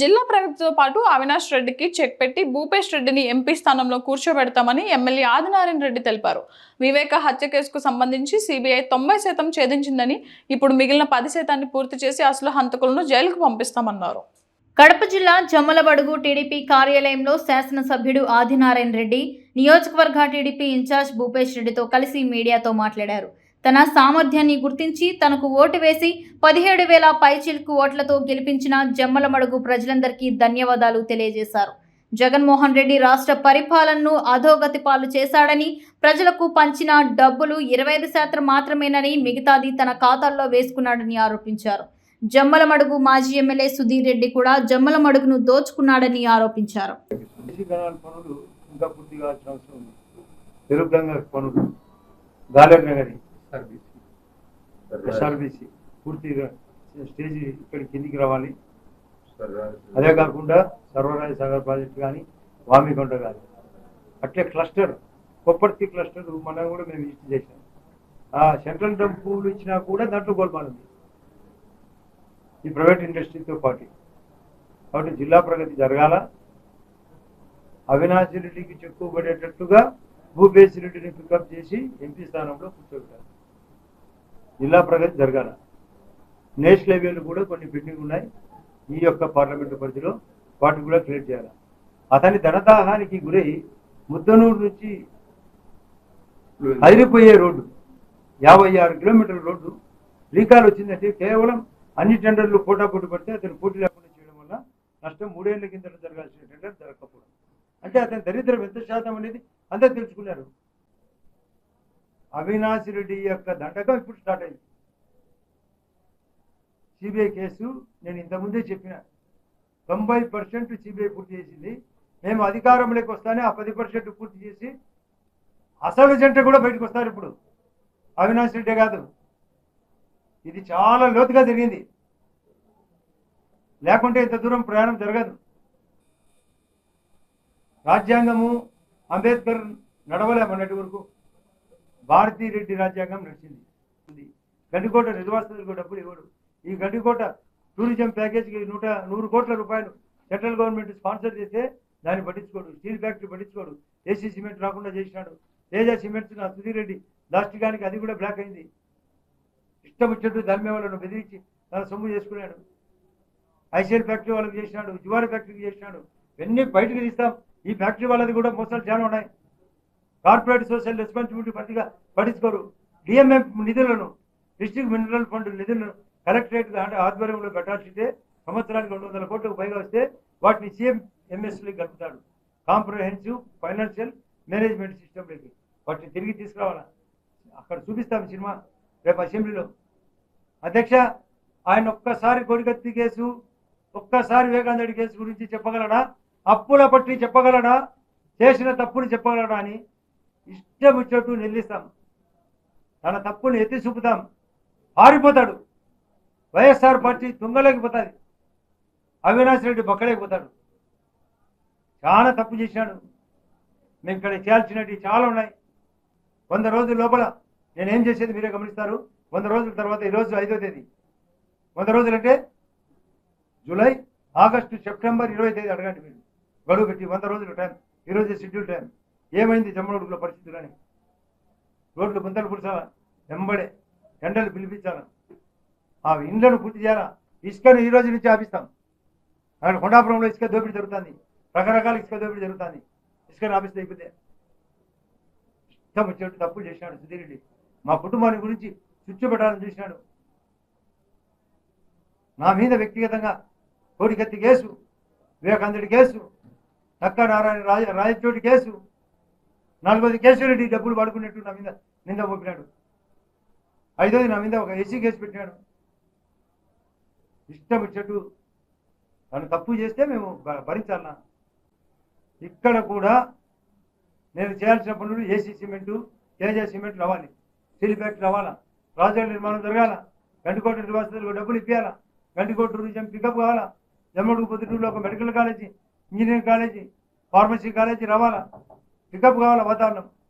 జిల్లా ప్రగతితో పాటు అవినాష్ రెడ్డికి చెక్ పెట్టి భూపేష్ రెడ్డిని ఎంపీ స్థానంలో కూర్చోబెడతామని ఎమ్మెల్యే ఆదినారాయణ రెడ్డి తెలిపారు. వివేక హత్య కేసుకు సంబంధించి సిబిఐ తొంభై శాతం ఛేదించిందని ఇప్పుడు మిగిలిన పది శాతాన్ని పూర్తి చేసి అసలు హంతకులను జైలుకు పంపిస్తామన్నారు. కడప జిల్లా జమ్మలబడుగు టీడీపీ కార్యాలయంలో శాసనసభ్యుడు ఆదినారాయణ రెడ్డి నియోజకవర్గ టీడీపీ ఇన్ఛార్జ్ భూపేష్ రెడ్డితో కలిసి మీడియాతో మాట్లాడారు. తన సామర్థ్యాన్ని గుర్తించి తనకు ఓటు వేసి పదిహేడు వేల పైచిల్కు ఓట్లతో గెలిపించిన జమ్మలమడుగు ప్రజలందరికీ ధన్యవాదాలు తెలియజేశారు. జగన్మోహన్ రెడ్డి రాష్ట్ర పరిపాలనను అధోగతి పాలు చేశాడని ప్రజలకు పంచిన డబ్బులు ఇరవై ఐదు శాతం మాత్రమేనని మిగతాది తన ఖాతాల్లో వేసుకున్నాడని ఆరోపించారు. జమ్మలమడుగు మాజీ ఎమ్మెల్యే సుధీర్ రెడ్డి కూడా జమ్మలమడుగును దోచుకున్నాడని ఆరోపించారు. పనులు ఇంకా పూర్తి కావాల్సిన అవసరం ఉంది పనులు నగరి ఎస్ఆర్బిసి. పూర్తిగా స్టేజ్ ఇక్కడ కిందికి రావాలి. అదే కాకుండా సర్వరాజ సాగర్ ప్రాజెక్ట్ కానీ వామికొండ కానీ. అట్లే క్లస్టర్ కొప్పర్తి క్లస్టర్ మనం కూడా మేము విజిట్ చేసాం ఆ సెంట్రల్ డంపులు ఇచ్చినా కూడా దాంట్లో గోల్మాల్ ఉంది. ఈ ప్రైవేట్ ఇండస్ట్రీతో పాటు. కాబట్టి జిల్లా ప్రగతి జరగాల. అవినాష్ రెడ్డికి చెక్కుబడేటట్టుగా భూపేశ్ రెడ్డిని పికప్ చేసి ఎంపీ స్థానంలో కూర్చోబెట్టారు జిల్లా ప్రగతి జరగాల. నేషనల్ లెవెల్ కూడా కొన్ని పెండింగ్ ఉన్నాయి. ఈ యొక్క పార్లమెంటు పరిధిలో వాటిని కూడా క్రియేట్ చేయాలి. అతని ధనదాహానికి గురై ముద్దనూరు నుంచి అదిరిపోయే రోడ్డు యాభై ఆరు కిలోమీటర్ల రోడ్డు రీకాల్ వచ్చిందంటే కేవలం అన్ని టెండర్లు పోటా పోటీ పడితే అతను పోటీ లేకుండా చేయడం వల్ల నష్టం మూడేళ్ళ కింద జరగాల్సిన టెండర్ జరగకపోవడం. అంటే అతని దరిద్రం ఎంత శాతం అనేది అందరూ తెలుసుకున్నారు. అవినాష్ రెడ్డి యొక్క దండకం ఇప్పుడు స్టార్ట్ అయింది. సిబిఐ కేసు నేను ఇంతకుముందే చెప్పిన. తొంభై పర్సెంట్ సిబిఐ పూర్తి చేసింది. మేము అధికారంలోకి వస్తానే ఆ పది పర్సెంట్ పూర్తి చేసి అసలు జంట కూడా బయటకు వస్తారు ఇప్పుడు. అవినాష్ రెడ్డే కాదు. ఇది చాలా లోతుగా జరిగింది. లేకుంటే ఇంత దూరం ప్రయాణం జరగదు. రాజ్యాంగము అంబేద్కర్ నడవలేమన్నటి వరకు. భారతీ రెడ్డి రాజ్యాంగం నడిచింది. ఉంది. గండికోట నిర్వాసితులకు డబ్బులు ఇవ్వడు. ఈ గండికోట టూరిజం ప్యాకేజీకి నూట నూరు కోట్ల రూపాయలు సెంట్రల్ గవర్నమెంట్ స్పాన్సర్ చేస్తే దాన్ని పట్టించుకోడు. స్టీల్ ఫ్యాక్టరీ పట్టించుకోడు. ఏసీ సిమెంట్ రాకుండా చేసినాడు. తేజ సిమెంట్స్ నా సుధీర్ రెడ్డి దాష్టికానికి అది కూడా బ్లాక్ అయింది. ఇష్టం వచ్చినట్టు ధర్మే వాళ్ళను బెదిరించి తన సొమ్ము చేసుకున్నాడు. ఐసీఎల్ ఫ్యాక్టరీ వాళ్ళకి చేసినాడు. జువారి ఫ్యాక్టరీకి చేసినాడు. ఇవన్నీ బయటకు తీస్తాం. ఈ ఫ్యాక్టరీ వాళ్ళది కూడా మోసాలు చాలా ఉన్నాయి. కార్పొరేట్ సోషల్ రెస్పాన్సిబిలిటీ పట్టిగా పట్టించుకోరు డిఎంఎం నిధులను డిస్ట్రిక్ట్ మినరల్ ఫండ్ నిధులను కలెక్టరేట్ అంటే ఆధ్వర్యంలో పెట్టాల్సిందే సంవత్సరానికి రెండు వందల కోట్లకు పైగా వస్తే వాటిని సీఎం ఎంఎస్లు కలుపుతాడు కాంప్రహెన్సివ్ ఫైనాన్షియల్ మేనేజ్మెంట్ సిస్టంలోకి వాటిని తిరిగి తీసుకురావాలా? అక్కడ చూపిస్తాం సినిమా రేపు అసెంబ్లీలో. అధ్యక్ష ఆయన ఒక్కసారి కొడికత్తి కేసు ఒక్కసారి వివేకానంద కేసు గురించి చెప్పగలడా? అప్పుల పట్టి చెప్పగలడా? చేసిన తప్పుని చెప్పగలడా అని ఇష్టం వచ్చేట్టు నిందిస్తాం. తన తప్పుని ఎత్తి చూపుతాం. పారిపోతాడు. వైఎస్ఆర్ పార్టీ తుంగలేకపోతుంది. అవినాష్ రెడ్డి బొక్కలేకపోతాడు. చాలా తప్పు చేశాడు. మేము ఇక్కడ చేయాల్సినవి చాలా ఉన్నాయి. వంద రోజుల లోపల నేనేం చేసేది మీరే గమనిస్తారు? వంద రోజుల తర్వాత ఈరోజు ఐదో తేదీ. వంద రోజులంటే జూలై ఆగస్టు సెప్టెంబర్ ఇరవై తేదీ అడగండి మీరు. గడువు పెట్టి వంద రోజులు టైం. ఈరోజు షెడ్యూల్ టైం. ఏమైంది జమ్మడుగుల పరిస్థితులు అని రోడ్లు గుంతలు పుడిచాలా వెంబడే ఎండలు పిలిపించాలా ఆ ఇండ్లను పూర్తి చేయాలా? ఇసుకను ఈ రోజు నుంచి ఆపిస్తాం. అక్కడ కొండాపురంలో ఇసుక దోపిడీ జరుగుతుంది. రకరకాల ఇసుక దోపిడీ జరుగుతుంది. ఇసుకను ఆపిస్తే అయిపోతే. ఇష్టం వచ్చేట్టు తప్పులు చేసినాడు సుధీరెడ్డి మా కుటుంబాన్ని గురించి చుచ్చు పెట్టాలని చూసినాడు. నా మీద వ్యక్తిగతంగా కోడికత్తి కేసు వివేకాందుడి కేసు నక్క నారాయణ రాజ రాయచోటి కేసు నాలుగోది కేశవరెడ్డి డబ్బులు పడుకున్నట్టు నా మీద నింద పంపినాడు ఐదోది నా మీద ఒక ఏసీ కేసు పెట్టినాడు. ఇష్టం వచ్చేట్టు తను తప్పు చేస్తే మేము భ- భరించాలన్నా. ఇక్కడ కూడా నేను చేయాల్సిన పనులు ఏసీ సిమెంటు తేజ సిమెంట్ రావాలి. స్టీల్ ఫ్యాక్టరీ రావాలా? ప్రాజెక్ట్ నిర్మాణం జరగాల? గంటికోట నిర్వాసితులకు డబ్బులు ఇప్పించాలా గండికోట టూరిజం పికప్ కావాలా? జమ్మడుగు పొద్దుటూరులో ఒక medical college engineering college pharmacy college రావాలా? పికప్ కావాలా? వాతావరణం